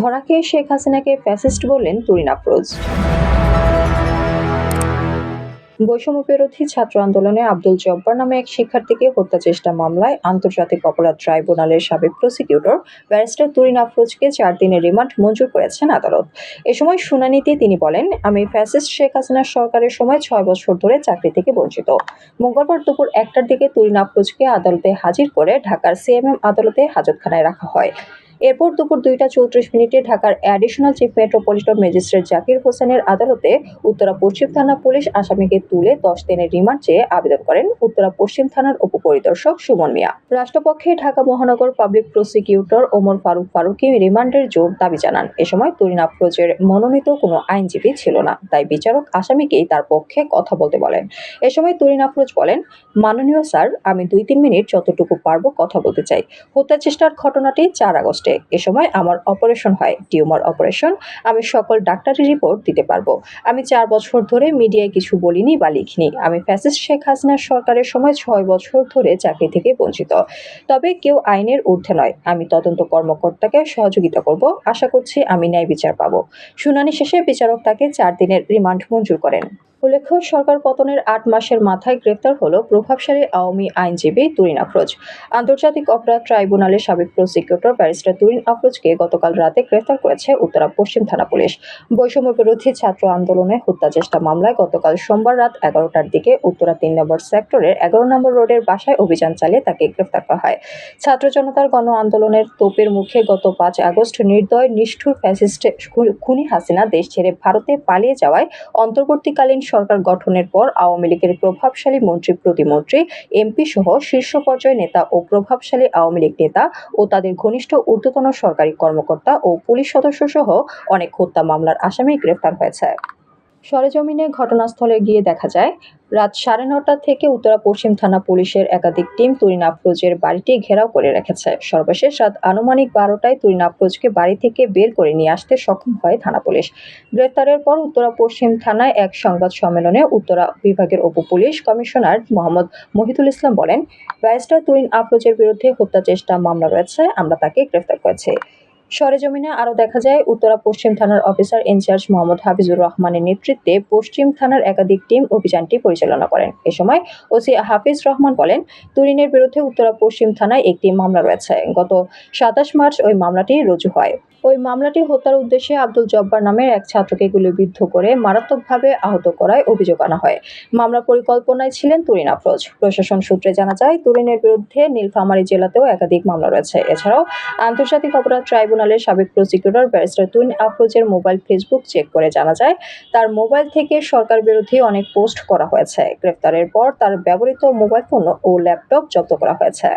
ধরাকে শেখ হাসিনাকে ফ্যাসিস্ট বললেন তুরিন আফরোজ। বৈষম্য ছাত্র আন্দোলনে আব্দুল জব্বার নামে এক শিক্ষার্থীকে হত্যা চেষ্টা মামলায় আন্তর্জাতিক অপরাধ ট্রাইব্যুনালের সাবেক প্রসিকিউটর ব্যারিস্টার তুরিন আফরোজকে চার দিনের রিমান্ড মঞ্জুর করেছেন আদালত। এ সময় শুনানিতে তিনি বলেন, আমি ফ্যাসিস্ট শেখ হাসিনার সরকারের সময় ছয় বছর ধরে চাকরি থেকে বঞ্চিত। মঙ্গলবার দুপুর একটার দিকে তুরিন আফরোজকে আদালতে হাজির করে ঢাকার সিএমএম আদালতে হাজতখানায় রাখা হয়। এরপর দুপুর দুইটা চৌত্রিশ মিনিটে ঢাকার additional chief metropolitan magistrate Zakir হোসেনের আদালতে উত্তরা পশ্চিম থানা পুলিশ আসামিকে তুলে দশ দিনের রিমান্ড চেয়ে আবেদন করেন উত্তরা পশ্চিম থানার উপপরিদর্শক সুমন মিয়া। রাষ্ট্রপক্ষে ঢাকা মহানগর পাবলিক প্রসিকিউটর ওমর ফারুক ফারুকি রিমান্ডের জোর দাবি জানান। এ সময় তুরিন আফরোজের মনোনীত কোনো আইনজীবী ছিল না, তাই বিচারক আসামিকেই তার পক্ষে কথা বলতে বলেন। এ সময় তুরিন আফরোজ বলেন, মাননীয় স্যার, আমি দুই তিন মিনিট যতটুকু পারব কথা বলতে চাই। হত্যা চেষ্টার ঘটনাটি চার আগস্টে এ সময় আমার অপারেশন হয় টিউমার অপারেশন আমি সকল ডাক্তারি রিপোর্ট দিতে পারব। আমি চার বছর ধরে মিডিয়ায় কিছু বলিনি বা লিখিনি। আমি ফ্যাসিস্ট শেখ হাসিনার সরকারের সময় ছয় বছর ধরে চাকরি থেকে বঞ্চিত। তবে কেউ আইনের ঊর্ধ্বে নয়। আমি তদন্ত কর্মকর্তাকে সহযোগিতা করব। আশা করছি আমি ন্যায় বিচার পাবো। শুনানি শেষে বিচারক তাকে চার দিনের রিমান্ড মঞ্জুর করেন। উল্লেখ্য, সরকার পতনের আট মাসের মাথায় গ্রেফতার হলো প্রভাবশালী আওয়ামী আইনজীবী তুরিন আফরোজ। আন্তর্জাতিক অপরাধ ট্রাইব্যুনালের সাবেক প্রসিকিউটর ব্যারিস্টার তুরিন আফরোজকে গতকাল রাতে গ্রেফতার করেছে উত্তরা পশ্চিম থানা পুলিশ। বৈষম্য বিরোধী ছাত্র আন্দোলনে হত্যা চেষ্টা মামলায় গতকাল সোমবার রাত এগারোটার দিকে উত্তরা তিন নম্বর সেক্টরের এগারো নম্বর রোডের বাসায় অভিযান চালিয়ে তাকে গ্রেফতার করা হয়। ছাত্র জনতার গণ আন্দোলনের তোপের মুখে গত পাঁচ আগস্ট নির্দয়, নিষ্ঠুর ফ্যাসিস্ট খুনি হাসিনা দেশ ছেড়ে ভারতে পালিয়ে যাওয়ায় অন্তর্বর্তীকালীন সরকার গঠনের পর আওয়ামী লীগের প্রভাবশালী মন্ত্রী প্রতিমন্ত্রী, এমপি সহ শীর্ষ পর্যায়ের নেতা ও প্রভাবশালী আওয়ামী লীগ নেতা ও তাদের ঘনিষ্ঠ ঊর্ধ্বতন সরকারি কর্মকর্তা ও পুলিশ সদস্য সহ অনেক হত্যা মামলার আসামি গ্রেফতার হয়েছে। সরেজমিনে ঘটনাস্থলে গিয়ে দেখা যায়, রাত সাড়ে নটা থেকে উত্তরা পশ্চিম থানা পুলিশের একাধিক টিম তুরিন আফরোজের বাড়িটি ঘেরাও করে রেখেছে। সর্বশেষ রাত আনুমানিক বারোটায় তুরিন আফরোজকে বাড়ি থেকে বের করে নিয়ে আসতে সক্ষম হয় থানা পুলিশ। গ্রেফতারের পর উত্তরা পশ্চিম থানায় এক সংবাদ সম্মেলনে উত্তরা বিভাগের উপ পুলিশ কমিশনার মোহাম্মদ মহিদুল ইসলাম বলেন, ব্যারিস্টার তুরিন আফরোজের বিরুদ্ধে হত্যা চেষ্টা মামলা রয়েছে, আমরা তাকে গ্রেফতার করেছি। সরেজমিনে আরও দেখা যায়, উত্তরা পশ্চিম থানার অফিসার ইনচার্জ মোহাম্মদ হাফিজুর রহমানের নেতৃত্বে পশ্চিম থানার একাধিক টিম অভিযানটি পরিচালনা করেন। এ সময় ওসি হাফিজ রহমান বলেন, তুরিনের বিরুদ্ধে উত্তরা পশ্চিম থানায় একটি মামলা রয়েছে। গত সাতাশ মার্চ ওই মামলাটি রুজু হয়। ওই মামলাটি হত্যার উদ্দেশ্যে আব্দুল জব্বার নামের এক ছাত্রকে গুলিবিদ্ধ করে মারাত্মকভাবে আহত করায় অভিযোগ আনা হয়। মামলা পরিকল্পনায় ছিলেন তুরিন আফরোজ। প্রশাসন সূত্রে জানা যায়, তুরিনের বিরুদ্ধে নীলফামারী জেলাতেও একাধিক মামলা রয়েছে। এছাড়াও আন্তর্জাতিক অপরাধ ট্রাইব্যুনালের সাবেক প্রসিকিউটর ব্যারিস্টার তুন আফরোজের মোবাইল ফেসবুক চেক করে জানা যায়, তার মোবাইল থেকে সরকার বিরোধী অনেক পোস্ট করা হয়েছে। গ্রেফতারের পর তার ব্যবহৃত মোবাইল ফোন ও ল্যাপটপ জব্দ করা হয়েছে।